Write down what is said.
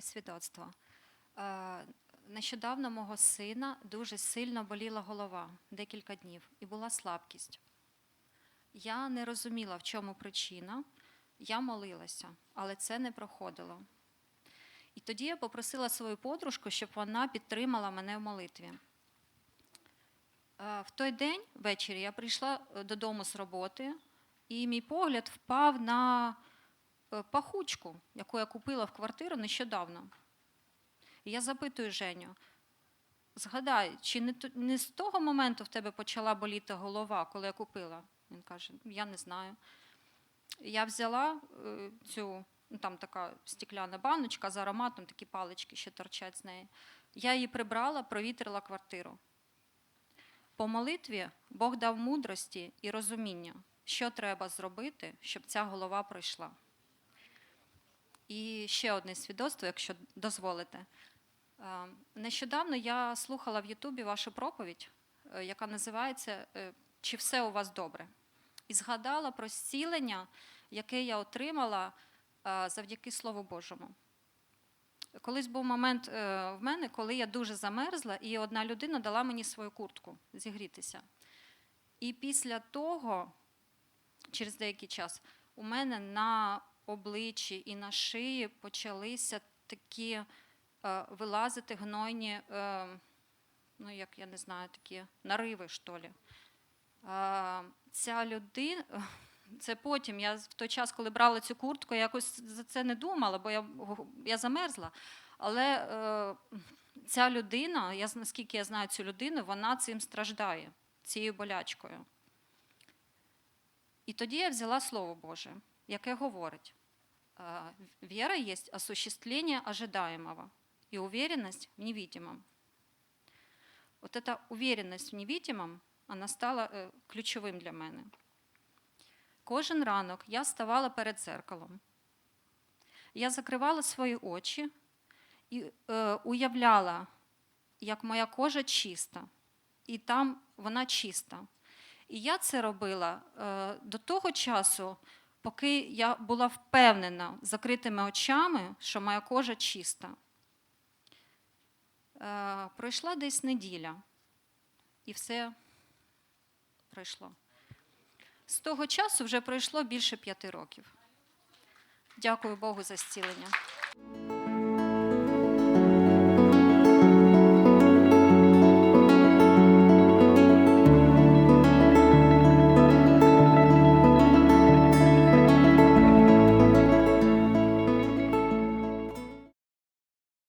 свідоцтво. Е, Нещодавно мого сина дуже сильно боліла голова декілька днів і була слабкість. Я не розуміла, в чому причина. Я молилася, але це не проходило. І тоді я попросила свою подружку, щоб вона підтримала мене в молитві. Е, В той день ввечері я прийшла е, додому з роботи, і мій погляд впав на пахучку, яку я купила в квартиру нещодавно. І я запитую Женю, згадай, чи не, з того моменту в тебе почала боліти голова, коли я купила? Він каже, я не знаю. Я взяла е, цю, ну, там така стекляна баночка з ароматом, такі палички ще торчать з неї. Я її прибрала, провітрила квартиру. По молитві Бог дав мудрості і розуміння, що треба зробити, щоб ця голова пройшла. І ще одне свідоцтво, якщо дозволите. Е, Нещодавно я слухала в Ютубі вашу проповідь, е, яка називається е, Чи все у вас добре? І згадала про зцілення, яке я отримала завдяки Слову Божому. Колись був момент в мене, коли я дуже замерзла, і одна людина дала мені свою куртку зігрітися. І після того, через деякий час, у мене на обличчі і на шиї почалися такі е, вилазити гнойні, е, ну як я не знаю, такі нариви, що ли. Е, ця людина, це потім, я в той час, коли брала цю куртку, я якось за це не думала, бо я, я замерзла. Але е, ця людина, я, наскільки я знаю цю людину, вона цим страждає, цією болячкою. І тоді я взяла Слово Боже, яке говорить: е, віра є осуществлення ожидаемого і уверенность в невидимом. Вот эта уверенность в невидимом, вона стала е, ключовим для мене. Кожен ранок я ставала перед зеркалом. Я закривала свої очі і е, уявляла, як моя кожа чиста, і там вона чиста. І я це робила е, до того часу, поки я була впевнена закритими очами, що моя кожа чиста. Е, пройшла десь неділя, і все пройшло. З того часу вже пройшло більше п'яти років. Дякую Богу за зцілення.